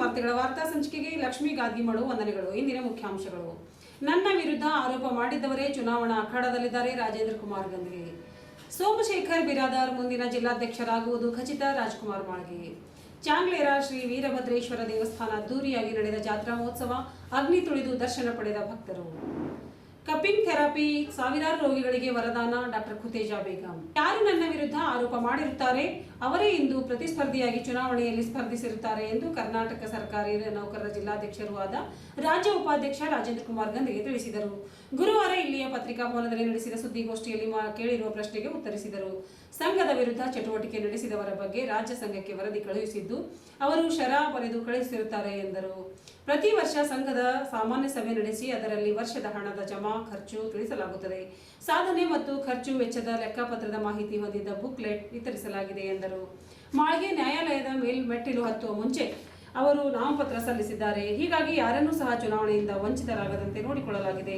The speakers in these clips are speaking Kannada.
ವಾರ್ತೆಗಳ ವಾರ್ತಾ ಸಂಚಿಕೆಗೆ ಲಕ್ಷ್ಮೀ ಗಾದ್ಗಿಮಳು ವಂದನೆಗಳು. ಇಂದಿನ ಮುಖ್ಯಾಂಶಗಳು. ನನ್ನ ವಿರುದ್ಧ ಆರೋಪ ಮಾಡಿದ್ದವರೇ ಚುನಾವಣಾ ಅಖಾಡದಲ್ಲಿದ್ದಾರೆ ರಾಜೇಂದ್ರ ಕುಮಾರ್ ಗಂದ್ಗೆ ಸೋಮಶೇಖರ್ ಬಿರಾದಾರ್ ಮುಂದಿನ ಜಿಲ್ಲಾಧ್ಯಕ್ಷರಾಗುವುದು ಖಚಿತ ರಾಜ್ಕುಮಾರ್ ಮಾಳ್ಗೆ. ಚಾಂಗ್ಲೇರ ಶ್ರೀ ವೀರಭದ್ರೇಶ್ವರ ದೇವಸ್ಥಾನ ದೂರಿಯಾಗಿ ನಡೆದ ಜಾತ್ರಾ ಮಹೋತ್ಸವ, ಅಗ್ನಿ ತುಳಿದು ದರ್ಶನ ಪಡೆದ ಭಕ್ತರು. ಕಪಿಂಗ್ ಥೆರಪಿ ಸಾವಿರಾರು ರೋಗಿಗಳಿಗೆ ವರದಾನ ಡಾಕ್ಟರ್ ಖುತೇಜಾ ಬೇಗಂ. ಯಾರು ನನ್ನ ವಿರುದ್ಧ ಆರೋಪ ಮಾಡಿರುತ್ತಾರೆ? ಅವರೇ ಇಂದು ಪ್ರತಿಸ್ಪರ್ಧಿಯಾಗಿ ಚುನಾವಣೆಯಲ್ಲಿ ಸ್ಪರ್ಧಿಸಿರುತ್ತಾರೆ ಎಂದು ಕರ್ನಾಟಕ ಸರ್ಕಾರಿ ನೌಕರರ ಜಿಲ್ಲಾಧ್ಯಕ್ಷರೂ ಆದ ರಾಜ್ಯ ಉಪಾಧ್ಯಕ್ಷ ರಾಜೇಂದ್ರ ಕುಮಾರ್ ಗಂಧಿಗೆ ತಿಳಿಸಿದರು. ಗುರುವಾರ ಇಲ್ಲಿಯ ಪತ್ರಿಕಾ ಭವನದಲ್ಲಿ ನಡೆಸಿದ ಸುದ್ದಿಗೋಷ್ಠಿಯಲ್ಲಿ ಕೇಳಿರುವ ಪ್ರಶ್ನೆಗೆ ಉತ್ತರಿಸಿದರು. ಸಂಘದ ವಿರುದ್ಧ ಚಟುವಟಿಕೆ ನಡೆಸಿದವರ ಬಗ್ಗೆ ರಾಜ್ಯ ಸಂಘಕ್ಕೆ ವರದಿ ಕಳುಹಿಸಿದ್ದು, ಅವರು ಶರಾ ಬರೆದು ಕಳುಹಿಸಿರುತ್ತಾರೆ ಎಂದರು. ಪ್ರತಿ ವರ್ಷ ಸಂಘದ ಸಾಮಾನ್ಯ ಸಭೆ ನಡೆಸಿ ಅದರಲ್ಲಿ ವರ್ಷದ ಹಣದ ಜಮಾ, ಖರ್ಚು ತಿಳಿಸಲಾಗುತ್ತದೆ. ಸಾಧನೆ ಮತ್ತು ಖರ್ಚು ವೆಚ್ಚದ ಲೆಕ್ಕಪತ್ರದ ಮಾಹಿತಿ ಹೊಂದಿದ್ದ ಬುಕ್ಲೆಟ್ ವಿತರಿಸಲಾಗಿದೆ ಎಂದರು. ಮಾಳಿಗೆ ನ್ಯಾಯಾಲಯದ ಮೇಲ್ಮೆಟ್ಟಿಲು ಹತ್ತುವ ಮುಂಚೆ ಅವರು ನಾಮಪತ್ರ ಸಲ್ಲಿಸಿದ್ದಾರೆ. ಹೀಗಾಗಿ ಯಾರನ್ನೂ ಸಹ ಚುನಾವಣೆಯಿಂದ ವಂಚಿತರಾಗದಂತೆ ನೋಡಿಕೊಳ್ಳಲಾಗಿದೆ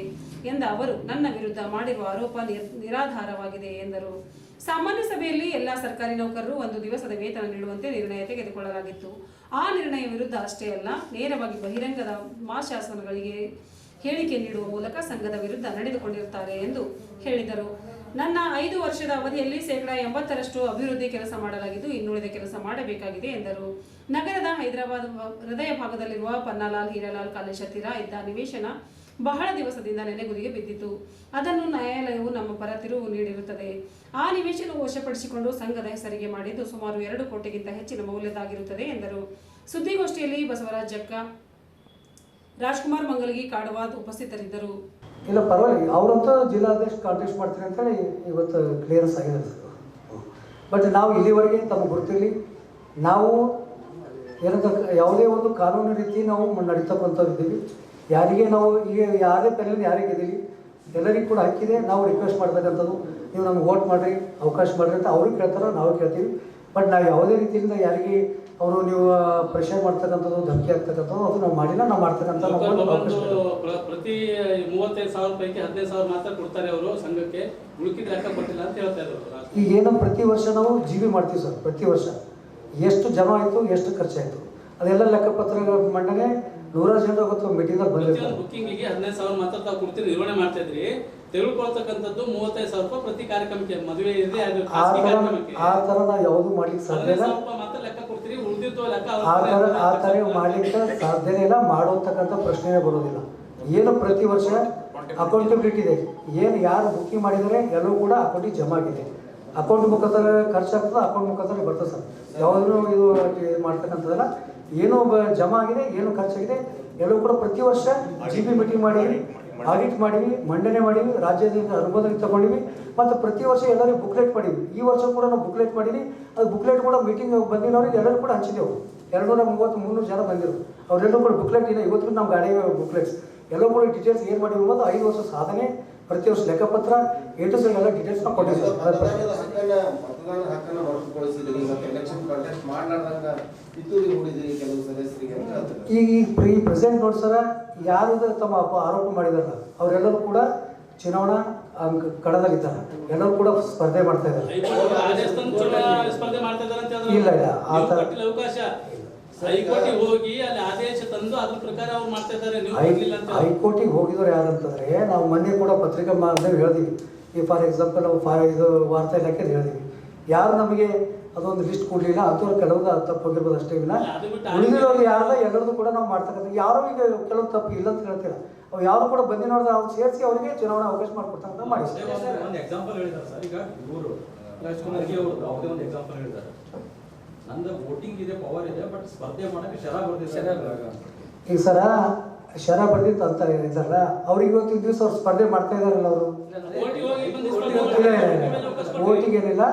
ಎಂದ ಅವರು, ನನ್ನ ವಿರುದ್ಧ ಮಾಡಿರುವ ಆರೋಪ ನಿರ್- ನಿರಾಧಾರವಾಗಿದೆ ಎಂದರು. ಸಾಮಾನ್ಯ ಸಭೆಯಲ್ಲಿ ಎಲ್ಲಾ ಸರ್ಕಾರಿ ನೌಕರರು ಒಂದು ದಿವಸದ ವೇತನ ನೀಡುವಂತೆ ನಿರ್ಣಯ ತೆಗೆದುಕೊಳ್ಳಲಾಗಿತ್ತು. ಆ ನಿರ್ಣಯ ವಿರುದ್ಧ ಅಷ್ಟೇ ಅಲ್ಲ, ನೇರವಾಗಿ ಬಹಿರಂಗದ ಮಾಶಾಸನಗಳಿಗೆ ಹೇಳಿಕೆ ನೀಡುವ ಮೂಲಕ ಸಂಘದ ವಿರುದ್ಧ ನಡೆದುಕೊಂಡಿರುತ್ತಾರೆ ಎಂದು ಹೇಳಿದರು. ನನ್ನ ಐದು ವರ್ಷದ ಅವಧಿಯಲ್ಲಿ ಶೇಕಡಾ ಎಂಬತ್ತರಷ್ಟು ಅಭಿವೃದ್ಧಿ ಕೆಲಸ ಮಾಡಲಾಗಿದ್ದು ಇನ್ನುಳಿದ ಕೆಲಸ ಮಾಡಬೇಕಾಗಿದೆ ಎಂದರು. ನಗರದ ಹೈದರಾಬಾದ್ ಹೃದಯ ಭಾಗದಲ್ಲಿರುವ ಪನ್ನಾಲಾಲ್, ಹೀರಾಲಾಲ್ ಕಾಲೇಜ್ ಹತ್ತಿರ ಇದ್ದ ನಿವೇಶನ ಬಹಳ ದಿವಸದಿಂದ ನೆನೆಗುದಿಗೆ ಬಿದ್ದಿತ್ತು. ಅದನ್ನು ನ್ಯಾಯಾಲಯವು ನಮ್ಮ ಪರ ತಿರುವು ನೀಡಿರುತ್ತದೆ. ಆ ನಿವೇಶನ ವಶಪಡಿಸಿಕೊಂಡು ಸಂಘದ ಹೆಸರಿಗೆ ಮಾಡಿದ್ದು ಸುಮಾರು ಎರಡು ಕೋಟಿಗಿಂತ ಹೆಚ್ಚಿನ ಮೌಲ್ಯದಾಗಿರುತ್ತದೆ ಎಂದರು. ಸುದ್ದಿಗೋಷ್ಠಿಯಲ್ಲಿ ಬಸವರಾಜ್ ಜಕ್ಕ ರಾಜ್ಕುಮಾರ್ ಮಂಗಲಗಿ ಕಾಡವಾದ್ ಉಪಸ್ಥಿತರಿದ್ದರು. ಇಲ್ಲ, ಪರವಾಗಿಲ್ಲ. ಅವರಂತೂ ಜಿಲ್ಲಾಧ್ಯಕ್ಷ ಕಾಂಟ್ಯಾಕ್ಟ್ ಮಾಡ್ತೀನಿ ಅಂತೇಳಿ ಇವತ್ತು ಕ್ಲಿಯರೆನ್ಸ್ ಆಗಿದೆ ಬಟ್ ನಾವು ಇಲ್ಲಿವರೆಗೆ ತಮಗೆ ಗೊತ್ತಿರಲಿ ನಾವು ಏನಂತ ಯಾವುದೇ ಒಂದು ಕಾನೂನು ರೀತಿ ನಾವು ನಡೀತಕ್ಕಂಥದ್ದೀವಿ ಯಾರಿಗೆ ನಾವು ಈಗ ಯಾವುದೇ ಪೆನಲ್ಲಿ ಯಾರಿಗೆ ಇದ್ದೀವಿ, ಎಲ್ಲರಿಗೂ ಕೂಡ ಹಕ್ಕಿದೆ. ನಾವು ರಿಕ್ವೆಸ್ಟ್ ಮಾಡ್ತಕ್ಕಂಥದ್ದು ನೀವು ನಮ್ಗೆ ವೋಟ್ ಮಾಡಿರಿ, ಅವಕಾಶ ಮಾಡಿರಿ ಅಂತ ಅವರು ಕೇಳ್ತಾರೆ, ನಾವು ಕೇಳ್ತೀವಿ. ಬಟ್ ನಾವು ಯಾವುದೇ ರೀತಿಯಿಂದ ಯಾರಿಗೆ ಅವರು ನೀವು ಪ್ರೆಷರ್ ಮಾಡ್ತಕ್ಕಂಥದ್ದು ಧಕ್ಕೆ ಆಗ್ತಕ್ಕಂಥದ್ದು ಅದು ನಾವು ಮಾಡಿಲ್ಲ ನಾವು ಮಾಡ್ತಕ್ಕಂಥ ಪ್ರತಿ ಮೂವತ್ತೈದು ಸಾವಿರ ಪೈಕಿ ಹದಿನೈದು ಸಾವಿರ ಮಾತ್ರ ಕೊಡ್ತಾರೆ ಅವರು ಸಂಘಕ್ಕೆ. ಉಳುಕಿದ ಲೆಕ್ಕ ಕೊಟ್ಟಿಲ್ಲ ಅಂತ ಹೇಳ್ತಾ ಇದ್ರು ಈಗ ಏನೋ ಪ್ರತಿ ವರ್ಷ ನಾವು ಜೀವಿ ಬಿ ಮಾಡ್ತೀವಿ ಸರ್ ಪ್ರತಿ ವರ್ಷ. ಎಷ್ಟು ಜಮಾ ಆಯಿತು ಎಷ್ಟು ಖರ್ಚಾಯಿತು? ಅದೆಲ್ಲ ಲೆಕ್ಕಪತ್ರಗಳ ಮಂಡನೆ ನೂರಾರು ಜನರು ಗೊತ್ತು ಮೀಟಿಂಗಲ್ಲಿ ಬಂದಿದೆ ಬಂದಿರ್ತಾರೆ. ಬುಕ್ಕಿಂಗಿಗೆ ಹದಿನೈದು ಸಾವಿರ ಮಾತ್ರ ತಾವು ಕೊಡ್ತೀರಿ ನಿರ್ವಹಣೆ ಮಾಡ್ತಾ ಇದ್ರಿ. ತೆಗೆದುಕೊಳ್ತಕ್ಕಂಥದ್ದು ಮೂವತ್ತೈದು ಸಾವಿರ ರೂಪಾಯಿ ಪ್ರತಿ ಕಾರ್ಯಕ್ರಮಕ್ಕೆ ಮದುವೆ ಇದೆ ಆ ಥರ ನಾವು ಯಾವುದು ಮಾಡ್ಲಿಕ್ಕೆ ಸಾಧ್ಯ ಇಲ್ಲ ಸಾವಿರ ರೂಪಾಯಿ ಮಾತ್ರ ಲೆಕ್ಕ ಕೊಡ್ತೀರಿ ಉಳಿದಿದ್ದು ಲೆಕ್ಕ ಆ ಥರ ಆ ಥರ ಮಾಡ್ಲಿಕ್ಕೆ ಸಾಧ್ಯನೇ ಇಲ್ಲ ಮಾಡೋತಕ್ಕಂಥ ಪ್ರಶ್ನೆನೇ ಬರೋದಿಲ್ಲ. ಏನು ಪ್ರತಿ ವರ್ಷ ಅಕೌಂಟಬಿಲಿಟಿ ಇದೆ. ಏನು ಯಾರು ಬುಕ್ಕಿಂಗ್ ಮಾಡಿದರೆ ಎಲ್ಲವೂ ಕೂಡ ಅಕೌಂಟಿಗೆ ಜಮಾ ಆಗಿದೆ. ಅಕೌಂಟ್ ಮುಖಾಂತರ ಖರ್ಚಾಗ್ತದೆ ಅಕೌಂಟ್ ಮುಖಾಂತರ ಬರ್ತದೆ ಸರ್. ಯಾವುದೂ ಇದು ಮಾಡ್ತಕ್ಕಂಥದ್ದಲ್ಲ ಏನು ಜಮಾ ಆಗಿದೆ ಏನು ಖರ್ಚಾಗಿದೆ ಎಲ್ಲರೂ ಕೂಡ ಪ್ರತಿ ವರ್ಷ ಜಿ ಬಿ ಮೀಟಿಂಗ್ ಮಾಡೀವಿ ಆಡಿಟ್ ಮಾಡಿವಿ ಮಂಡನೆ ಮಾಡಿವಿ ರಾಜ್ಯದಿಂದ ಅನುಮೋದನೆ ತಗೊಂಡಿವಿ ಮತ್ತು ಪ್ರತಿ ವರ್ಷ ಎಲ್ಲರಿಗೂ ಬುಕ್ಲೆಟ್ ಮಾಡಿವಿ. ಈ ವರ್ಷ ಕೂಡ ನಾವು ಬುಕ್ಲೆಟ್ ಮಾಡೀನಿ ಅದು ಬುಕ್ಲೆಟ್ ಕೂಡ ಮೀಟಿಂಗ್ ಬಂದಿರೋರಿಗೆ ಎಲ್ಲರೂ ಕೂಡ ಹಂಚಿದೆವು. ಎರಡುನೂರ ಮೂವತ್ತು ಮುನ್ನೂರು ಜನ ಬಂದಿರು. ಅವರೆಲ್ಲರೂ ಕೂಡ ಬುಕ್ಲೆಟ್ ಇಲ್ಲ ಇವತ್ತು ನಮ್ಮ ಗಾಡಿ ಬುಕ್ಲೆಟ್ಸ್ ಎಲ್ಲ ಕೂಡ ಡೀಟೇಲ್ಸ್ ಏನು ಮಾಡಿವಿ ಅನ್ನೋದು ಐದು ವರ್ಷ ಸಾಧನೆ ಪ್ರತಿ ವರ್ಷ ಲೆಕ್ಕಪತ್ರ ಎ ಟು ಸೈಡ್ ಎಲ್ಲ ಡೀಟೇಲ್ಸ್ ನಾವು ಕೊಟ್ಟಿದ್ದೀವಿ. ಮತದಾನ ಹಕ್ಕನ್ನ ಎಲೆಕ್ಷನ್ ಕಾಂಟೆಸ್ಟ್ ಮಾಡ್ಲಾರ್ದಂಗ ಕಿತ್ತೂರಿ ಹೂಡಿದ್ರಿ ಕೆಲವು ಸದಸ್ಯರಿಗೆ ಅಂತ ಈಗ ಈ ಪ್ರೀ ಪ್ರೆಸೆಂಟ್ ನೋಡಿ ಸರ ಯಾರು ತಮ್ಮ ಅಪ- ಆರೋಪ ಮಾಡಿದಾರಲ್ಲ ಅವರೆಲ್ಲರೂ ಕೂಡ ಚುನಾವಣಾ ಕಣದಲ್ಲಿದ್ದಾರೆ. ಎಲ್ಲರೂ ಕೂಡ ಸ್ಪರ್ಧೆ ಮಾಡ್ತಾ ಇದ್ದಾರೆ. ಇಲ್ಲ, ಇಲ್ಲ, ಆ ಥರ- ಅವಕಾಶ. ಹೈಕೋರ್ಟಿಗೆ ಹೋಗಿ ಅಲ್ಲಿ ಆದೇಶ ತಂದು ಅದ್ರ ಪ್ರಕಾರ ಅವ್ರು ಮಾಡ್ತಾ ಇದ್ದಾರೆ ಹೈಕೋರ್ಟಿಗೆ ಹೋಗಿದವ್ರು ಯಾರಂತಂದ್ರೆ ನಾವು ಮೊನ್ನೆ ಕೂಡ ಪತ್ರಿಕಾ ಮಾಧ್ಯಮ ಹೇಳಿದ್ವಿ. ಈ ಫಾರ್ ಎಕ್ಸಾಂಪಲ್ ನಾವು ಫಾರ್ ಇದು ವಾರ್ತಾ ಇಲಾಖೆ ಹೇಳಿದ್ವಿ. ಯಾರು ನಮಗೆ ಅದೊಂದು ಲಿಸ್ಟ್ ಕೊಡಲಿಲ್ಲ ಅಂಥವ್ರು ಕೆಲವೊಂದು ತಪ್ಪು ಹೋಗಿರ್ಬೋದು ಅಷ್ಟೇ ಇಲ್ಲ ಅದು ಉಳಿದಿರೋರು ಯಾರದ ಎಲ್ಲರದ್ದು ಕೂಡ ನಾವು ಮಾಡ್ತಕ್ಕಂಥ ಯಾರೋ ಈಗ ಕೆಲವು ತಪ್ಪು ಇಲ್ಲ ಅಂತ ಹೇಳ್ತೀರ? ಅವು ಯಾರು ಕೂಡ ಬಂದಿ ನೋಡಿದ್ರೆ ಅವ್ರು ಸೇರಿಸಿ ಅವರಿಗೆ ಚುನಾವಣಾ ಅವಕಾಶ ಮಾಡಿಕೊಡ್ತಕ್ಕಂಥ ಮಾಡಿ. ಒಂದು ಎಕ್ಸಾಂಪಲ್ ಹೇಳಿದ್ದಾರೆ ಸರ್. ಈಗ ಇವರು ರಾಜ್ಕುಮಾರ್ಗೆ ಅವರು ಯಾವುದೇ ಒಂದು ಎಕ್ಸಾಂಪಲ್ ಹೇಳಿದ್ದಾರೆ. ನಂದು ವೋಟಿಂಗ್ ಇದೆ ಪವರ್ ಇದೆ ಬಟ್ ಸ್ಪರ್ಧೆ ಮಾಡಕ್ಕೆ ಶರ ಬರ್ದಿದ್ದಾರೆ. ಈಗ ಸರ ಶರ ಬರ್ದಿತ್ತು ಅಂತ ಇದ್ದಾರಲ್ಲ ಅವ್ರಿಗೆ ಇವತ್ತು ದಿವಸ ಅವ್ರು ಸ್ಪರ್ಧೆ ಮಾಡ್ತಾ ಇದಾರಲ್ಲ ಅವರು. ವೋಟಿಂಗ್ ಏನಿಲ್ಲ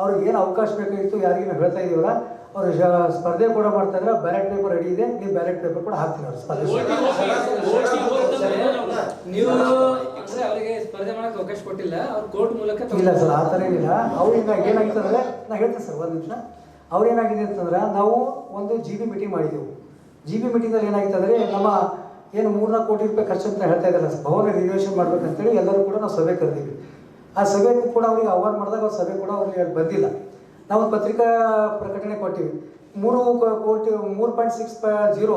ಅವ್ರಿಗೆ ಏನು ಅವಕಾಶ ಬೇಕಾಗಿತ್ತು ಯಾರಿಗೆ ನಾವು ಹೇಳ್ತಾ ಇದೀವಲ್ಲ ಅವರು ಸ್ಪರ್ಧೆ ಕೂಡ ಮಾಡ್ತಾ ಇದ್ರೆ ಬ್ಯಾಲೆಟ್ ಪೇಪರ್ ರೆಡಿ ಇದೆ ನೀವು ಬ್ಯಾಲೆಟ್ ಪೇಪರ್ ಕೂಡ ಹಾಕ್ತೀರ ಅವ್ರು ಸ್ಪರ್ಧೆ ನಾವು- ಅವರಿಗೆ ಸ್ಪರ್ಧೆ ಮಾಡಕ್ಕೆ ಅವಕಾಶ ಕೊಟ್ಟಿಲ್ಲ ಅವ್ರು ಕೋರ್ಟ್ ಮೂಲಕ ಇಲ್ಲ ಸರ್ ಆ ಥರ ಏನಿಲ್ಲ. ಅವ್ರು ಈಗ ಏನಾಗಿತ್ತು ಅಂದರೆ ನಾ ಹೇಳ್ತೀನಿ ಸರ್ ಒಂದು ನಿಮಿಷ. ಅವ್ರು ಏನಾಗಿದೆ ಅಂತಂದ್ರೆ ನಾವು ಒಂದು ಜಿ ಬಿ ಮೀಟಿಂಗ್ ಮಾಡಿದೆವು. ಜಿ ಬಿ ಮೀಟಿಂಗಲ್ಲಿ ಏನಾಗಿತ್ತು ಅಂದರೆ ನಮ್ಮ ಏನು ಮೂರ್ನಾಲ್ಕು ಕೋಟಿ ರೂಪಾಯಿ ಖರ್ಚು ಅಂತ ಹೇಳ್ತಾ ಇದ್ದಾರೆ ಭವನ ರಿನೋವೇಷನ್ ಮಾಡ್ಬೇಕಂತೇಳಿ ಎಲ್ಲರೂ ಕೂಡ ನಾವು ಸಭೆ ಕರೆದೀವಿ ಆ ಸಭೆ ಕೂಡ ಅವ್ರಿಗೆ ಆಹ್ವಾನ ಮಾಡಿದಾಗ ಅವ್ರ ಸಭೆ ಕೂಡ ಅವ್ರಿಗೆ ಬಂದಿಲ್ಲ. ನಾವು ಪತ್ರಿಕಾ ಪ್ರಕಟಣೆ ಕೊಟ್ಟಿವಿ. ಮೂರು ಕೋಟಿ, ಮೂರು ಪಾಯಿಂಟ್ ಸಿಕ್ಸ್ ಜೀರೋ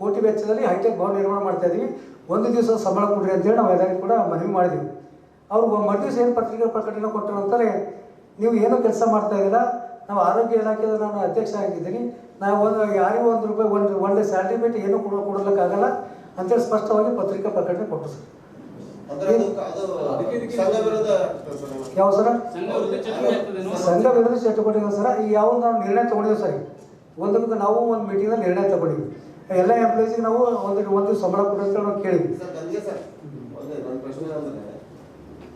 ಕೋಟಿ ವೆಚ್ಚದಲ್ಲಿ ಹೈಟೆಕ್ ಭವನ ನಿರ್ಮಾಣ ಮಾಡ್ತಾ ಇದ್ದೀವಿ ಒಂದು ದಿವಸ ಸಂಬಳ ಕೊಡ್ರಿ ಅಂತೇಳಿ ನಾವು ಎಲ್ಲರಿಗೂ ಕೂಡ ಮನವಿ ಮಾಡಿದ್ದೀವಿ ಅವರು ಮರುದಿವಸ ಏನು ಪತ್ರಿಕಾ ಪ್ರಕಟಣೆ ಕೊಟ್ಟರು ಅಂತಾರೆ ನೀವು ಏನು ಕೆಲಸ ಮಾಡ್ತಾ ಇದ್ದೀರಾ? ನಾವು ಆರೋಗ್ಯ ಇಲಾಖೆದ ನಾನು ಅಧ್ಯಕ್ಷ ಆಗಿದ್ದೀನಿ. ನಾವು ಒಂದು, ಯಾರಿಗೂ ಒಂದು ರೂಪಾಯಿ, ಒಂದು ಒಳ್ಳೆ ಸ್ಯಾಲ್ರಿ ಬಿಟ್ಟು ಏನು ಕೊಡೋ ಕೊಡಲಿಕ್ಕಾಗಲ್ಲ ಅಂತೇಳಿ ಸ್ಪಷ್ಟವಾಗಿ ಪತ್ರಿಕಾ ಪ್ರಕಟಣೆ ಕೊಟ್ಟರು ಸರ್. ಯಾವ ಸರ? ಸಂಘ ವಿರೋಧ ಚಟುವಟಿಕೆ ಸರ್? ಈ ಯಾವ ನಾವು ನಿರ್ಣಯ ತಗೊಂಡಿದ್ದೀವಿ ಸರ್? ಒಂದಕ್ಕೆ ನಾವು ಒಂದು ಮೀಟಿಂಗಲ್ಲಿ ನಿರ್ಣಯ ತಗೊಂಡಿದ್ವಿ ಎಲ್ಲ ಎಂಪ್ಲಾಯೀಸಿಗೆ ನಾವು ಒಂದು ಒಂದು ಸಂಬಳ ಅಂತ ನಾವು ಕೇಳಿದ್ವಿ ಸರ್ ಸರ್ ಒಂದೇ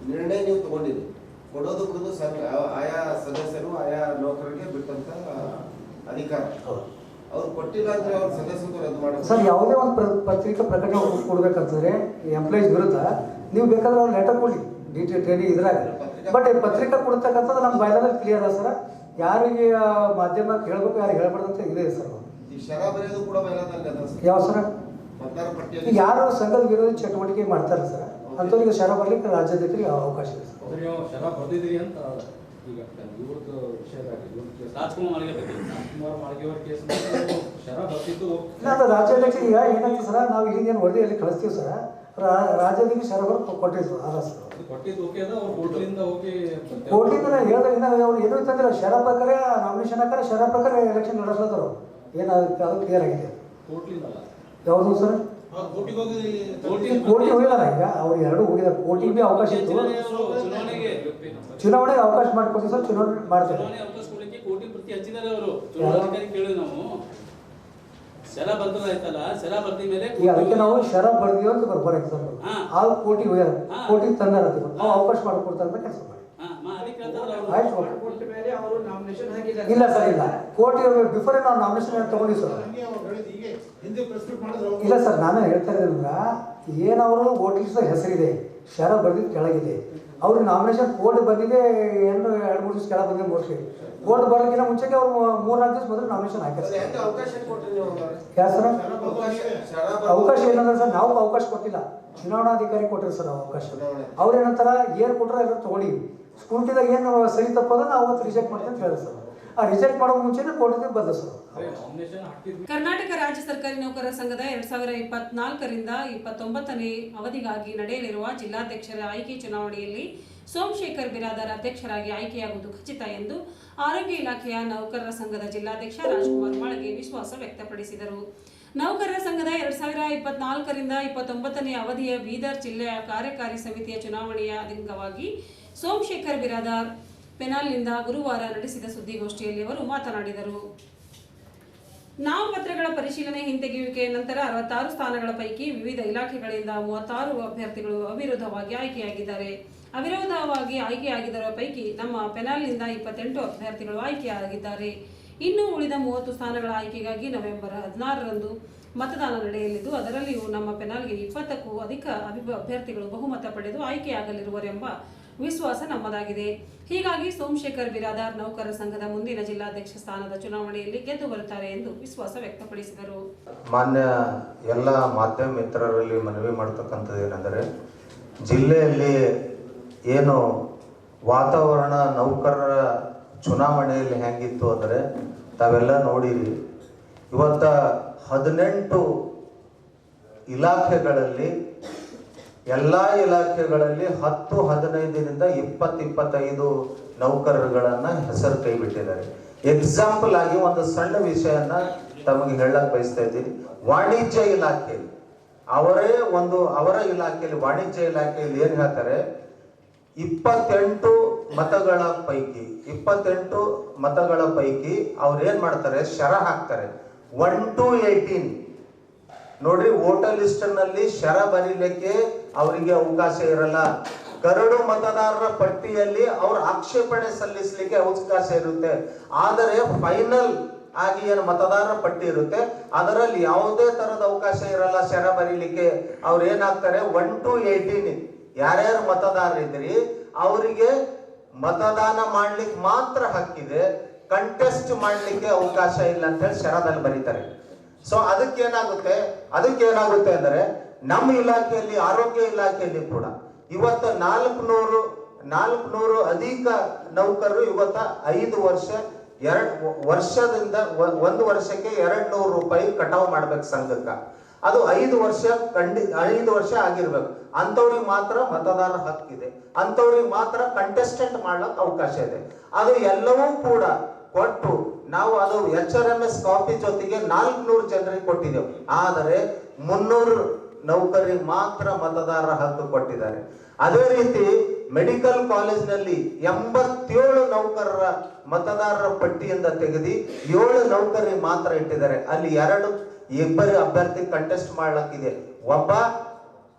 ನಿರ್ಣಯ ನೀವು ತಗೊಂಡಿದ್ವಿ ಕೊಡೋದು ಬಿಡೋದು ಸಂಘ ಆ- ಆಯಾ ಸದಸ್ಯರು ಆಯಾ ನೌಕರರಿಗೆ ಬಿಟ್ಟಂತ ಅಧಿಕಾರ. ಅವ್ರು ಕೊಟ್ಟಿಲ್ಲ ಅಂದ್ರೆ ಅವ್ರ ಸದಸ್ಯರು ರದ್ದು ಸರ್ ಯಾವುದೇ ಒಂದು ಪ್ರ ಪತ್ರಿಕಾ ಪ್ರಕಟಣೆ ಕೊಡ್ಬೇಕಂತಂದ್ರೆ ಎಂಪ್ಲಾಯೀಸ್ ವಿರುದ್ಧ ನೀವು ಬೇಕಾದ್ರೆ ಅವ್ರು ಲೆಟರ್ ಕೊಡಿ ಡಿ ಟಿ ಟ್ರೈನಿಂಗ್ ಇದ್ರಾಗ ಬಟ್ ಪತ್ರಿಕೆ ಕೊಡ್ತಕ್ಕಂಥದ್ದು ನಮ್ಮ ಬಯಲಲ್ಲಿ ಕ್ಲಿಯರ್ ಅದ ಸರ್ ಯಾರಿಗೆ ಮಾಧ್ಯಮ ಕೇಳಬೇಕು ಯಾರು ಹೇಳ್ಬಾರ್ದಂತ ಹೇಳ್ಬಾರ್ದು ಅಂತ ಇದೆ ಸರ್ ಯಾವ ಸರ ಯಾರು ಸಂಘದ ವಿರೋಧಿ ಚಟುವಟಿಕೆ ಮಾಡ್ತಾರೆ ಸರ್ ಅಂಥವ್ರಿಗೆ ಶರ ಬರ್ಲಿಕ್ಕೆ ರಾಜ್ಯಾಧ್ಯಕ್ಷರಿಗೆ ಅವಕಾಶ ಇದೆ ರಾಜ್ಯಾಧ್ಯಕ್ಷ ಈಗ ಏನಾಗ್ತದೆ ಸರ್ ನಾವು ಇಲ್ಲಿಂದ ವರದಿಯಲ್ಲಿ ಕಳಿಸ್ತೀವಿ ಸರ್ ರಾ- ಶರಬರ್ ಕೊಟ್ಟಿದ್ರು ಅರಸರು ಕೊಟ್ಟಿದ್ದು ನಾನು ಹೇಳ್ದೆ ಇನ್ನು ಅವ್ರು ಏನು ಇತ್ತಂದ್ರೆ ಶರ ಪ್ರಕಾರ ನಾಮಿನೇಷನ್ ಹಾಕಾರ ಶರ ಪ್ರಕಾರ ಎಲೆಕ್ಷನ್ ನಡೆಸ್ಲತ್ತರು ಏನು ಅದಕ್ಕೆ ಅದು ಕ್ಲಿಯರ್ ಆಗಿದೆ. ಯಾವ್ದು ಸರ್? ಕೋಟಿ ಹೋಗಿಲ್ಲ ಹೋಗಿದಾರ ಈಗ. ಅವ್ರು ಎರಡು ಹೋಗಿದ್ದಾರೆ ಕೋಟಿ ಭೀ ಅವಕಾಶ ಇತ್ತು. ಚುನಾವಣೆಗೆ ಚುನಾವಣೆಗೆ ಅವಕಾಶ ಮಾಡ್ಕೊಡ್ತೀವಿ ಸರ್ ಚುನಾವಣೆ ಮಾಡ್ತಾರೆ. ಸೆಲ ಬರ್ತದಾಯ್ತಲ್ಲ ಸೆಲ ಬರ್ದ ಮೇಲೆ ಈಗ ಅದಕ್ಕೆ ನಾವು ಶರ ಬರ್ದಿ ಅಂತ ಬರ್ಬಾರ ಎಕ್ಸಾಂಪಲ್ ಹಾ. ಆ ಕೋಟಿ ಹೋಗ್ಯಾರ ಕೋಟಿ ತಂದಾರ ಅಂತ ನಾವು ಅವಕಾಶ ಮಾಡ್ಕೊಡ್ತಾರೆ ಅಂತ ಕೆಲಸ ಮಾಡಿ. ಇಲ್ಲ ಸರ್ ಇಲ್ಲ. ಕೋಟಿ ಬಿಫೋರ್ ನಾವು ನಾಮಿನೇಷನ್ ತಗೊಂಡಿವಿ ಸರ್? ಇಲ್ಲ ಸರ್ ನಾನು ಹೇಳ್ತಾ ಇದ್ದೀನಂದ್ರ ಏನು ಅವರು ವೋಟ್ ಲಿಸ್ಟ್ ಹೆಸರಿದೆ. ಶರ ಬರ್ದಿ ಕೆಳಗಿದೆ. ಅವ್ರ ನಾಮಿನೇಷನ್ ಕೋರ್ಟ್ ಬಂದಿದೆ ಎರಡು ಎರಡು ಮೂರು ದಿವಸ ಕೆಳಗೆ ಬಂದಿದೆ ಮೋಸ್ಟ್ಲಿ ಕೋರ್ಟ್ ಬರೋಕ್ಕಿಂತ ಮುಂಚೆಗೆ ಅವ್ರು ಮೂರು ನಾಲ್ಕು ದಿವಸ ಮೊದಲು ನಾಮಿನೇಷನ್ ಹಾಕಿರ್ತಾರೆ? ಸರ್? ಅವಕಾಶ. ಏನಂದ್ರೆ ಸರ್ ನಾವು ಅವಕಾಶ ಕೊಟ್ಟಿಲ್ಲ. ಚುನಾವಣಾಧಿಕಾರಿ ಕೊಟ್ಟರು ಸರ್ ಅವಕಾಶ. ಅವ್ರು ಏನಂತಾರ ಏನು ಕೊಟ್ಟರೆ ಎಲ್ಲ ತಗೊಳ್ಳಿ ಸ್ಕೂಟಿದಾಗ ಏನು ಸರಿ ತಪ್ಪೋದ ನಾವು ಅವತ್ತು ರಿಜೆಕ್ಟ್ ಮಾಡ್ತೀವಿ ಅಂತ ಹೇಳಿದ್ರು ಸರ್ ಆ ರಿಜೆಕ್ಟ್ ಮಾಡೋ ಮುಂಚೆನೇ ಕೋರ್ಟಿಗೆ ಬದಲಿಸೋದು ಕರ್ನಾಟಕ ರಾಜ್ಯ ಸರ್ಕಾರಿ ನೌಕರರ ಸಂಘದ ಎರಡ್ ಸಾವಿರ ಇಪ್ಪತ್ನಾಲ್ಕರಿಂದ ಇಪ್ಪತ್ತೊಂಬತ್ತನೇ ಅವಧಿಗಾಗಿ ನಡೆಯಲಿರುವ ಜಿಲ್ಲಾಧ್ಯಕ್ಷರ ಆಯ್ಕೆ ಚುನಾವಣೆಯಲ್ಲಿ ಸೋಮಶೇಖರ್ ಬಿರಾದರ್ ಅಧ್ಯಕ್ಷರಾಗಿ ಆಯ್ಕೆಯಾಗುವುದು ಖಚಿತ ಎಂದು ಆರೋಗ್ಯ ಇಲಾಖೆಯ ನೌಕರರ ಸಂಘದ ಜಿಲ್ಲಾಧ್ಯಕ್ಷ ರಾಜ್ಕುಮಾರ್ ಮಾಳಗೆ ವಿಶ್ವಾಸ ವ್ಯಕ್ತಪಡಿಸಿದರು. ನೌಕರರ ಸಂಘದ ಎರಡ್ ಸಾವಿರ ಇಪ್ಪತ್ನಾಲ್ಕರಿಂದ ಇಪ್ಪತ್ತೊಂಬತ್ತನೇ ಅವಧಿಯ ಬೀದರ್ ಜಿಲ್ಲೆಯ ಕಾರ್ಯಕಾರಿ ಸಮಿತಿಯ ಚುನಾವಣೆಯ ಅಂಗವಾಗಿ ಸೋಮಶೇಖರ್ ಬಿರಾದಾರ್ ಪೆನಾಲ್ನಿಂದ ಗುರುವಾರ ನಡೆಸಿದ ಸುದ್ದಿಗೋಷ್ಠಿಯಲ್ಲಿ ಅವರು ಮಾತನಾಡಿದರು ನಾಮಪತ್ರಗಳ ಪರಿಶೀಲನೆ ಹಿಂತೆಗೆಯುವಿಕೆ ನಂತರ ಅರವತ್ತಾರು ಸ್ಥಾನಗಳ ಪೈಕಿ ವಿವಿಧ ಇಲಾಖೆಗಳಿಂದ ಮೂವತ್ತಾರು ಅಭ್ಯರ್ಥಿಗಳು ಅವಿರೋಧವಾಗಿ ಆಯ್ಕೆಯಾಗಿದ್ದಾರೆ. ಅವಿರೋಧವಾಗಿ ಆಯ್ಕೆಯಾಗಿದ್ದರ ಪೈಕಿ ನಮ್ಮ ಪೆನಾಲ್ನಿಂದ ಇಪ್ಪತ್ತೆಂಟು ಅಭ್ಯರ್ಥಿಗಳು ಆಯ್ಕೆಯಾಗಿದ್ದಾರೆ. ಇನ್ನು ಉಳಿದ ಮೂವತ್ತು ಸ್ಥಾನಗಳ ಆಯ್ಕೆಗಾಗಿ ನವೆಂಬರ್ ಹದಿನಾರರಂದು ಮತದಾನ ನಡೆಯಲಿದ್ದು, ಅದರಲ್ಲಿಯೂ ನಮ್ಮ ಪೆನಾಲ್ಗೆ ಇಪ್ಪತ್ತಕ್ಕೂ ಅಧಿಕ ಅಭಿ- ಅಭ್ಯರ್ಥಿಗಳು ಬಹುಮತ ಪಡೆದು ಆಯ್ಕೆಯಾಗಲಿರುವರೆಂಬ ವಿಶ್ವಾಸ ನಮ್ಮದಾಗಿದೆ. ಹೀಗಾಗಿ ಸೋಮಶೇಖರ್ ಬಿರಾದಾರ್ ನೌಕರರ ಸಂಘದ ಮುಂದಿನ ಜಿಲ್ಲಾಧ್ಯಕ್ಷ ಸ್ಥಾನದ ಚುನಾವಣೆಯಲ್ಲಿ ಗೆದ್ದು ಬರುತ್ತಾರೆ ಎಂದು ವಿಶ್ವಾಸ ವ್ಯಕ್ತಪಡಿಸಿದರು. ಮಾನ್ಯ ಎಲ್ಲ ಮಾಧ್ಯಮ ಮಿತ್ರರಲ್ಲಿ ಮನವಿ ಮಾಡತಕ್ಕಂಥದ್ದು ಏನೆಂದರೆ, ಜಿಲ್ಲೆಯಲ್ಲಿ ಏನು ವಾತಾವರಣ ನೌಕರರ ಚುನಾವಣೆಯಲ್ಲಿ ಹೆಂಗಿತ್ತು ಅಂದರೆ ತಾವೆಲ್ಲ ನೋಡಿರಿ. ಇವತ್ತ ಹದಿನೆಂಟು ಇಲಾಖೆಗಳಲ್ಲಿ ಎಲ್ಲ ಇಲಾಖೆಗಳಲ್ಲಿ ಹತ್ತು ಹದಿನೈದರಿಂದ ಇಪ್ಪತ್ತು ಇಪ್ಪತ್ತೈದು ನೌಕರರುಗಳನ್ನ ಹೆಸರು ಕೈ ಬಿಟ್ಟಿದ್ದಾರೆ. ಎಕ್ಸಾಂಪಲ್ ಆಗಿ ಒಂದು ಸಣ್ಣ ವಿಷಯನ ತಮಗೆ ಹೇಳಕ್ ಬಯಸ್ತಾ ಇದ್ದೀನಿ. ವಾಣಿಜ್ಯ ಇಲಾಖೆಯಲ್ಲಿ ಅವರೇ ಒಂದು, ಅವರ ಇಲಾಖೆಯಲ್ಲಿ, ವಾಣಿಜ್ಯ ಇಲಾಖೆಯಲ್ಲಿ ಏನ್ ಹೇಳ್ತಾರೆ? ಇಪ್ಪತ್ತೆಂಟು ಮತಗಳ ಪೈಕಿ, ಇಪ್ಪತ್ತೆಂಟು ಮತಗಳ ಪೈಕಿ ಅವ್ರು ಮಾಡ್ತಾರೆ? ಶರ ಹಾಕ್ತಾರೆ. ಒನ್ ಟು ಏಯ್ಟೀನ್ ನೋಡ್ರಿ, ವೋಟರ್ ಲಿಸ್ಟ್ನಲ್ಲಿ ಶರ ಬರೀಲಿಕ್ಕೆ ಅವರಿಗೆ ಅವಕಾಶ ಇರಲ್ಲ. ಕರಡು ಮತದಾರರ ಪಟ್ಟಿಯಲ್ಲಿ ಅವ್ರ ಆಕ್ಷೇಪಣೆ ಸಲ್ಲಿಸಲಿಕ್ಕೆ ಅವಕಾಶ ಇರುತ್ತೆ. ಆದರೆ ಫೈನಲ್ ಆಗಿ ಏನು ಮತದಾರರ ಪಟ್ಟಿ ಇರುತ್ತೆ. ಅದರಲ್ಲಿ ಯಾವುದೇ ತರದ ಅವಕಾಶ ಇರಲ್ಲ ಶರ ಬರೀಲಿಕ್ಕೆ. ಅವ್ರು ಏನಾಗ್ತಾರೆ? ಒನ್ ಟು ಏಯ್ಟೀನ್ ಯಾರ್ಯಾರು ಮತದಾರರಿದ್ರಿ ಅವರಿಗೆ ಮತದಾನ ಮಾಡ್ಲಿಕ್ಕೆ ಮಾತ್ರ ಹಕ್ಕಿದೆ. ಕಂಟೆಸ್ಟ್ ಮಾಡ್ಲಿಕ್ಕೆ ಅವಕಾಶ ಇಲ್ಲ ಅಂತ ಹೇಳಿ ಶರದಲ್ಲಿ ಬರೀತಾರೆ. ಸೊ ಅದಕ್ಕೇನಾಗುತ್ತೆ? ಅದಕ್ಕೇನಾಗುತ್ತೆ ಅಂದ್ರೆ ನಮ್ಮ ಇಲಾಖೆಯಲ್ಲಿ, ಆರೋಗ್ಯ ಇಲಾಖೆಯಲ್ಲಿ ಕೂಡ. ಇವತ್ತು ನಾಲ್ಕುನೂರು ನಾಲ್ಕುನೂರು ಅಧಿಕ ನೌಕರರು ಇವತ್ತ ಐದು ವರ್ಷ, ಎರಡ್ ವರ್ಷದಿಂದ ಒಂದು ವರ್ಷಕ್ಕೆ ಎರಡ್ ನೂರು ರೂಪಾಯಿ ಕಟಾವು ಮಾಡ್ಬೇಕು ಸಂಘಕ್ಕ. ಅದು ಐದು ವರ್ಷ ಖಂಡಿ ಐದು ವರ್ಷ ಆಗಿರ್ಬೇಕು. ಅಂಥವ್ರಿಗೆ ಮಾತ್ರ ಮತದಾರ ಹಕ್ಕಿದೆ ಅಂಥವ್ರಿಗೆ ಮಾತ್ರ ಕಂಟೆಸ್ಟೆಂಟ್ ಮಾಡ್ಲಕ್ ಅವಕಾಶ ಇದೆ. ಅದು ಎಲ್ಲವೂ ಕೂಡ ಕೊಟ್ಟು ನಾವು ಅದು H R M S copy ಜೊತೆಗೆ ನಾಲ್ಕುನೂರು ಜನರಿಗೆ ಕೊಟ್ಟಿದ್ದೆವು. ಆದರೆ ಮುನ್ನೂರು ನೌಕರಿಗೆ ಮಾತ್ರ ಮತದಾರರ ಹಕ್ಕು ಕೊಟ್ಟಿದ್ದಾರೆ. ಅದೇ ರೀತಿ ಮೆಡಿಕಲ್ ಕಾಲೇಜ್ನಲ್ಲಿ ಎಂಬತ್ತೇಳು ನೌಕರರ ಮತದಾರರ ಪಟ್ಟಿಯಿಂದ ತೆಗೆದು ಏಳು ನೌಕರಿ ಮಾತ್ರ ಇಟ್ಟಿದ್ದಾರೆ. ಅಲ್ಲಿ ಎರಡು ಇಬ್ಬರು ಅಭ್ಯರ್ಥಿ ಕಂಟೆಸ್ಟ್ ಮಾಡ್ಲಕ್ಕಿದೆ. ಒಬ್ಬ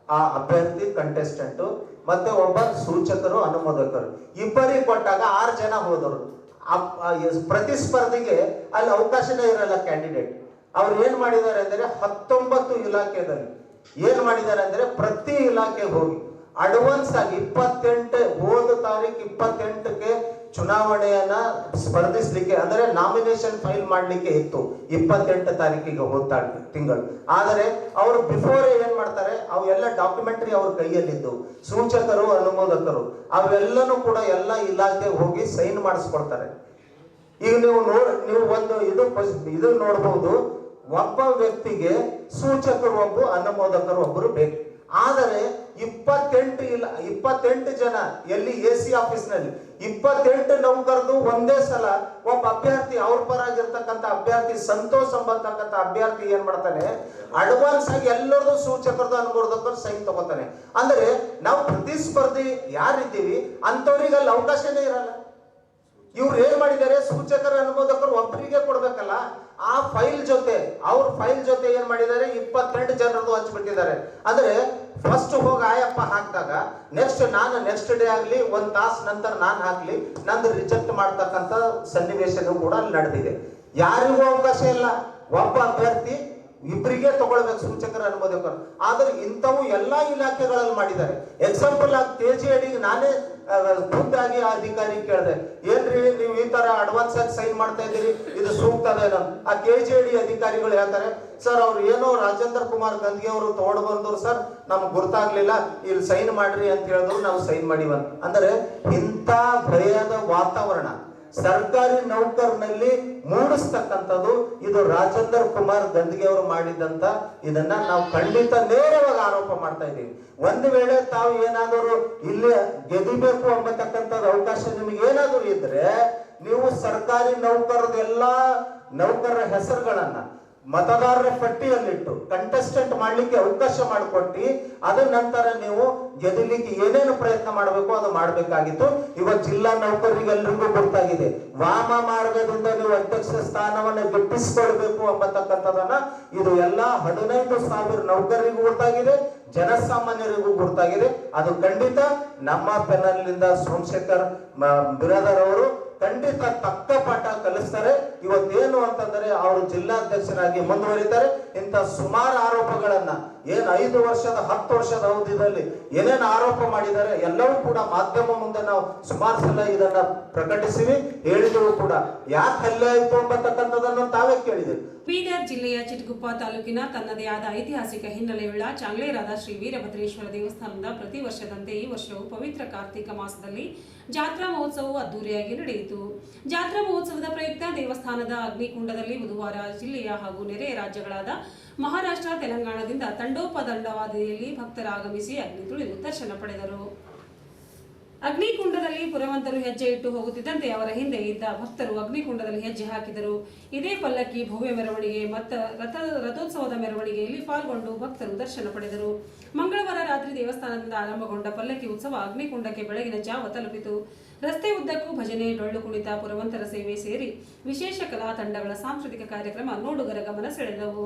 ಆ ಅಭ್ಯರ್ಥಿ ಕಂಟೆಸ್ಟೆಂಟ್ ಮತ್ತೆ ಒಬ್ಬ ಸೂಚಕರು, ಅನುಮೋದಕರು. ಇಬ್ಬರಿಗೆ ಕೊಟ್ಟಾಗ ಆರು ಜನ ಹೋದರು. ಪ್ರತಿಸ್ಪರ್ಧಿಗೆ ಅಲ್ಲಿ ಅವಕಾಶನೇ ಇರಲ್ಲ ಕ್ಯಾಂಡಿಡೇಟ್ ಅವ್ರು ಏನ್ ಮಾಡಿದ್ದಾರೆ ಅಂದರೆ ಹತ್ತೊಂಬತ್ತು ಇಲಾಖೆದಲ್ಲಿ ಏನ್ ಮಾಡಿದ್ದಾರೆ ಅಂದ್ರೆ ಪ್ರತಿ ಇಲಾಖೆಗೆ ಹೋಗಿ ಅಡ್ವಾನ್ಸ್ ಆಗಿ ಇಪ್ಪತ್ತೆಂಟು, ಹೋದ ತಾರೀಕು ಇಪ್ಪತ್ತೆಂಟಕ್ಕೆ ಚುನಾವಣೆಯನ್ನ ಸ್ಪರ್ಧಿಸ್ಲಿಕ್ಕೆ, ಅಂದ್ರೆ ನಾಮಿನೇಷನ್ ಫೈಲ್ ಮಾಡ್ಲಿಕ್ಕೆ ಇತ್ತು. ಇಪ್ಪತ್ತೆಂಟು ತಾರೀಕಿಗೆ ಹೋದ ತಿಂಗಳು. ಆದರೆ ಅವರು ಬಿಫೋರ್ ಏನ್ ಮಾಡ್ತಾರೆ ಅವೆಲ್ಲ ಡಾಕ್ಯುಮೆಂಟರಿ ಅವ್ರ ಕೈಯಲ್ಲಿದ್ದು. ಸೂಚಕರು, ಅನುಮೋದಕರು, ಅವೆಲ್ಲನೂ ಕೂಡ ಎಲ್ಲ ಇಲಾಖೆಗೆ ಹೋಗಿ ಸೈನ್ ಮಾಡಿಸ್ಕೊಡ್ತಾರೆ. ಈಗ ನೀವು ನೋಡ್, ನೀವು ಒಂದು ಇದು ಇದು ನೋಡಬಹುದು ಒಬ್ಬ ವ್ಯಕ್ತಿಗೆ ಸೂಚಕರು ಒಬ್ಬ ಅನುಮೋದಕರು ಒಬ್ಬರು ಬೇಕು. ಆದರೆ ಇಪ್ಪತ್ತೆಂಟು ಇಲ್ಲ, ಇಪ್ಪತ್ತೆಂಟು ಜನ ಎಲ್ಲಿ ಎ ಸಿ ಆಫೀಸ್ನಲ್ಲಿ, ಇಪ್ಪತ್ತೆಂಟು ನೌಕರದು ಒಂದೇ ಸಲ ಒಬ್ಬ ಅಭ್ಯರ್ಥಿ, ಅವ್ರ ಪರಾಗಿರ್ತಕ್ಕಂಥ ಅಭ್ಯರ್ಥಿ, ಸಂತೋಷ್ ಎಂಬತಕ್ಕಂಥ ಅಭ್ಯರ್ಥಿ ಏನ್ ಮಾಡ್ತಾನೆ? ಅಡ್ವಾನ್ಸ್ ಆಗಿ ಎಲ್ಲರದು ಸೂಚಕರದು ಅನುಮೋದಕರು ಸೈನ್ ತಗೋತಾನೆ. ಅಂದ್ರೆ ನಾವು ಪ್ರತಿಸ್ಪರ್ಧಿ ಯಾರಿದ್ದೀವಿ ಅಂಥವ್ರಿಗೆ ಅಲ್ಲಿ ಅವಕಾಶನೇ ಇರಲ್ಲ. ಇವ್ರು ಏನ್ ಮಾಡಿದ್ದಾರೆ? ಸೂಚಕರ, ಅನುಮೋದಕರು ಒಬ್ಬರಿಗೆ ಕೊಡ್ಬೇಕಲ್ಲ. ಫೈಲ್ ಜೊತೆ ಅವ್ರ ಫೈಲ್ ಜೊತೆ ಏನ್ ಮಾಡಿದ್ದಾರೆ? ಇಪ್ಪತ್ತೆಂಟು ಜನರದ್ದು ಹಚ್ಬಿಟ್ಟಿದ್ದಾರೆ. ಅಂದ್ರೆ ಫಸ್ಟ್ ಹೋಗಿ ಆಯಪ್ಪ ಹಾಕಿದಾಗ ನೆಕ್ಸ್ಟ್ ನಾನು ನೆಕ್ಸ್ಟ್ ಡೇ ಆಗ್ಲಿ ಒಂದ್ ತಾಸು ನಂತರ ನಾನು ಹಾಕ್ಲಿ ನಂದು ರಿಜೆಕ್ಟ್ ಮಾಡ್ತಕ್ಕಂಥ ಸನ್ನಿವೇಶನೂ ಕೂಡ ಅಲ್ಲಿ ನಡೆದಿದೆ. ಯಾರಿಗೂ ಅವಕಾಶ ಇಲ್ಲ. ಒಬ್ಬ ಅಭ್ಯರ್ಥಿ ಇಬ್ಬರಿಗೆ ತಗೊಳ್ಬೇಕು ಸೂಚಕರ ಅನುಮೋದಕರು. ಆದ್ರೆ ಇಂಥವು ಎಲ್ಲಾ ಇಲಾಖೆಗಳಲ್ಲಿ ಮಾಡಿದ್ದಾರೆ. ಎಕ್ಸಾಂಪಲ್ ಆಗಿ ತೇಜಿ ಅಡಿಗೆ ನಾನೇ ಆ, ಖುದ್ದಾಗಿ ಆ ಅಧಿಕಾರಿ ಕೇಳಿದೆ, ಏನ್ರಿ ನೀವು ಈ ತರ ಅಡ್ವಾನ್ಸ್ ಆಗಿ ಸೈನ್ ಮಾಡ್ತಾ ಇದ್ದೀರಿ? ಇದು ಸೂಕ್ತ ಆ ಕೆ ಜೆ ಡಿ ಅಧಿಕಾರಿಗಳು ಹೇಳ್ತಾರೆ, ಸರ್, ಅವ್ರು ಏನೋ ರಾಜೇಂದ್ರ ಕುಮಾರ್ ಗಂದ್ಗೆ ಅವರು ತಗೊಂಡು ಬಂದ್ರು ಸರ್, ನಮ್ಗೆ ಗುರ್ತಾಗ್ಲಿಲ್ಲ, ಇಲ್ಲಿ ಸೈನ್ ಮಾಡ್ರಿ ಅಂತ ಹೇಳಿದ್ರು, ನಾವು ಸೈನ್ ಮಾಡಿವ ಅಂದ್ರೆ ಇಂಥ ಭಯದ ವಾತಾವರಣ. ಸರ್ಕಾರಿ ನೌಕರನಲ್ಲಿ ಮೂಡಿಸ್ತಕ್ಕಂಥದ್ದು ಇದು ರಾಜೇಂದ್ರ ಕುಮಾರ್ ಗಂದಿಗೆ ಅವರು ಮಾಡಿದಂತ ಇದನ್ನ ನಾವು ಖಂಡಿತ ನೇರವಾಗಿ ಆರೋಪ ಮಾಡ್ತಾ ಇದ್ದೀವಿ. ಒಂದು ವೇಳೆ ತಾವು ಏನಾದರೂ ಇಲ್ಲಿ ಗೆದಿಬೇಕು ಎಂಬತಕ್ಕಂಥದ್ದು ಅವಕಾಶ ನಿಮಗೆ ಏನಾದರೂ ಇದ್ರೆ ನೀವು ಸರ್ಕಾರಿ ನೌಕರದ ಎಲ್ಲಾ ನೌಕರರ ಹೆಸರುಗಳನ್ನ ಮತದಾರರ ಪಟ್ಟಿಯಲ್ಲಿಟ್ಟು ಕಂಟೆಸ್ಟೆಂಟ್ ಮಾಡ್ಲಿಕ್ಕೆ ಅವಕಾಶ ಮಾಡಿಕೊಟ್ಟು, ಅದರ ನಂತರ ನೀವು ಗೆದಲಿಕ್ಕೆ ಏನೇನು ಪ್ರಯತ್ನ ಮಾಡಬೇಕು ಅದು ಮಾಡಬೇಕಾಗಿತ್ತು. ಇವತ್ತು ಜಿಲ್ಲಾ ನೌಕರರಿಗೆಲ್ಲರಿಗೂ ಗೊತ್ತಾಗಿದೆ. ವಾಮ ಮಾರ್ಗದಿಂದ ನೀವು ಅಧ್ಯಕ್ಷ ಸ್ಥಾನವನ್ನು ಗಿಟ್ಟಿಸಿಕೊಳ್ಬೇಕು ಎಂಬತಕ್ಕಂಥದನ್ನ ಇದು ಎಲ್ಲಾ ಹದಿನೈದು ಸಾವಿರ ನೌಕರರಿಗೂ ಗೊತ್ತಾಗಿದೆ. ಜನಸಾಮಾನ್ಯರಿಗೂ ಗುರುತಾಗಿದೆ. ಅದು ಖಂಡಿತ ನಮ್ಮ ಪೆನಲ್ನಿಂದ ಸೋಮಶೇಖರ್ ಬಿರಾದರ್ ಅವರು ಖಂಡಿತ ತಕ್ಕ ಪಾಠ ಕಲಿಸ್ತಾರೆ. ಇವತ್ತೇನು ಅಂತಂದ್ರೆ ಅವರು ಜಿಲ್ಲಾಧ್ಯಕ್ಷರಾಗಿ ಮುಂದುವರಿತಾರೆ. ಇಂಥ ಸುಮಾರು ಆರೋಪಗಳನ್ನ ಏನ್ ಐದು ವರ್ಷದ, ಹತ್ತು ವರ್ಷದ ಅವಧಿಯಲ್ಲಿ ಏನೇನು ಆರೋಪ ಮಾಡಿದ್ದಾರೆ ಎಲ್ಲವೂ ಕೂಡ ಮಾಧ್ಯಮ ಮುಂದೆ ನಾವು ಸುಮಾರು ಸಲ ಇದನ್ನ ಪ್ರಕಟಿಸಿವಿ, ಹೇಳಿದೆವು ಕೂಡ. ಯಾಕೆ ಹಲ್ಲೆ ಆಯ್ತು ಎಂಬತಕ್ಕಂಥದನ್ನು ತಾವೇ ಕೇಳಿದಿರಿ. ಬೀದರ್ ಜಿಲ್ಲೆಯ ಚಿಟಗುಪ್ಪ ತಾಲೂಕಿನ ತನ್ನದೇ ಆದ ಐತಿಹಾಸಿಕ ಹಿನ್ನೆಲೆಯುಳ್ಳ ಚಾಂಗ್ಲೇರಾದ ಶ್ರೀ ವೀರಭದ್ರೇಶ್ವರ ದೇವಸ್ಥಾನದ ಪ್ರತಿ ವರ್ಷದಂತೆ ಈ ವರ್ಷವೂ ಪವಿತ್ರ ಕಾರ್ತಿಕ ಮಾಸದಲ್ಲಿ ಜಾತ್ರಾ ಮಹೋತ್ಸವವು ಅದ್ದೂರಿಯಾಗಿ ನಡೆಯಿತು. ಜಾತ್ರಾ ಮಹೋತ್ಸವದ ಪ್ರಯುಕ್ತ ದೇವಸ್ಥಾನದ ಅಗ್ನಿಕುಂಡದಲ್ಲಿ ಬುಧವಾರ ಜಿಲ್ಲೆಯ ಹಾಗೂ ನೆರೆಯ ರಾಜ್ಯಗಳಾದ ಮಹಾರಾಷ್ಟ್ರ, ತೆಲಂಗಾಣದಿಂದ ತಂಡೋಪದಂಡವಾದಿಯಲ್ಲಿ ಭಕ್ತರ ಆಗಮಿಸಿ ಅಗ್ನಿ ತುಳಿದು ದರ್ಶನ ಪಡೆದರು. ಅಗ್ನಿಕುಂಡದಲ್ಲಿ ಪುರವಂತರು ಹೆಜ್ಜೆ ಇಟ್ಟು ಹೋಗುತ್ತಿದ್ದಂತೆ ಅವರ ಹಿಂದೆ ಇದ್ದ ಭಕ್ತರು ಅಗ್ನಿಕುಂಡದಲ್ಲಿ ಹೆಜ್ಜೆ ಹಾಕಿದರು. ಇದೇ ಪಲ್ಲಕ್ಕಿ ಭವ್ಯ ಮೆರವಣಿಗೆ, ಮತ್ತು ರಥ, ರಥೋತ್ಸವದ ಮೆರವಣಿಗೆಯಲ್ಲಿ ಪಾಲ್ಗೊಂಡು ಭಕ್ತರು ದರ್ಶನ ಪಡೆದರು. ಮಂಗಳವಾರ ರಾತ್ರಿ ದೇವಸ್ಥಾನದಿಂದ ಆರಂಭಗೊಂಡ ಪಲ್ಲಕ್ಕಿ ಉತ್ಸವ ಅಗ್ನಿಕುಂಡಕ್ಕೆ ಬೆಳಗಿನ ಜಾವ ತಲುಪಿತು. ರಸ್ತೆ ಉದ್ದಕ್ಕೂ ಭಜನೆ, ಡೊಳ್ಳು ಕುಣಿತ, ಪುರವಂತರ ಸೇವೆ ಸೇರಿ ವಿಶೇಷ ಕಲಾ ತಂಡಗಳ ಸಾಂಸ್ಕೃತಿಕ ಕಾರ್ಯಕ್ರಮ ನೋಡುಗರ ಗಮನ ಸೆಳೆದವು.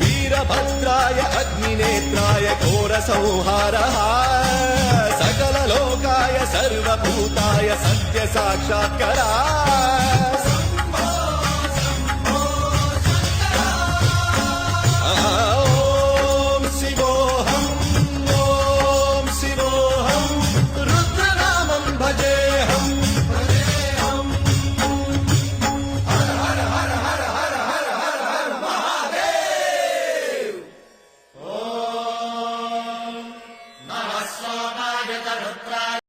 ವೀರಭದ್ರಾಯ ಅಗ್ನಿನೇತ್ರಾಯ ಘೋರ ಸಂಹಾರ నిత్య సాక్షాత్కరా. Rudra